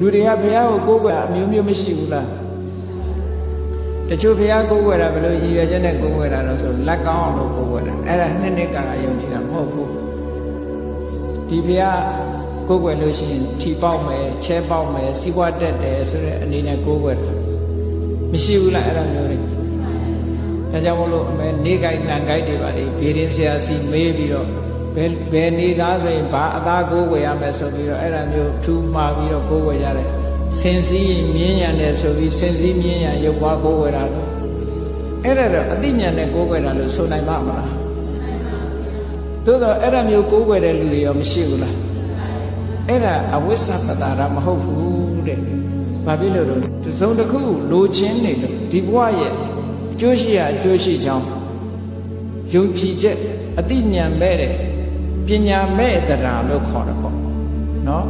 လူတွေကဘုရားကိုကိုးကွယ်တာအမျိုးမျိုးမရှိဘူးလားတချို့ဘုရားကိုးကွယ်တာဘယ်လိုရည်ရွယ်ချက်နဲ့ကိုးကွယ်တာလို့ဆိုလက်ကောင်းအောင်လို့ကိုးကွယ်တာအဲ့ဒါနှစ်နှစ်ကာလယုံကြည်တာမဟုတ်ဘူးဒီဘုရားကိုးကွယ်လို့ရှိရင်ထီပေါက်မယ်ချဲပေါက်မယ်စီးပွားတက်တယ်ဆိုတဲ့အနေနဲ့ကိုးကွယ်တာမရှိဘူးလားအဲ့ဒါမျိုးတွေဒါကြောင့်မလို့အမေနေကိုင်းနံကိုင်းတွေပါလေဘေးရင်ဆရာစီမေးပြီးတော့ ဘယ်ဘယ်နေသားဆိုရင်ဘာအသားကိုးကွယ်ရမယ်ဆိုပြီးတော့အဲ့ဒါမျိုးထူမှာပြီးတော့ကိုးကွယ်ရတယ်စင်စည်းမြင်းရံတယ်ဆိုပြီးစင်စည်းမြင်းရံရုပ်ပွားကိုးကွယ်တာလို့အဲ့ဒါတော့အသိဉာဏ်နဲ့ကိုးကွယ်တာလို့ဆိုနိုင်ပါမလားသို့တော့အဲ့ဒါမျိုးကိုးကွယ်တဲ့လူတွေရောမရှိဘူးလားအဲ့ဒါအဝိဇ္ဇပတာရမဟုတ်ဘူးတဲ့ဘာဖြစ်လို့လဲတစုံတစ်ခုလိုချင်းနေလို့ဒီဘဝရဲ့အကျိုးရှိရာအကျိုးရှိကြောင်းယုံကြည်ချက်အသိဉာဏ်မဲ့တဲ့ ပညာမဲ့တရားလို့ခေါ်တယ်ပေါ့နော်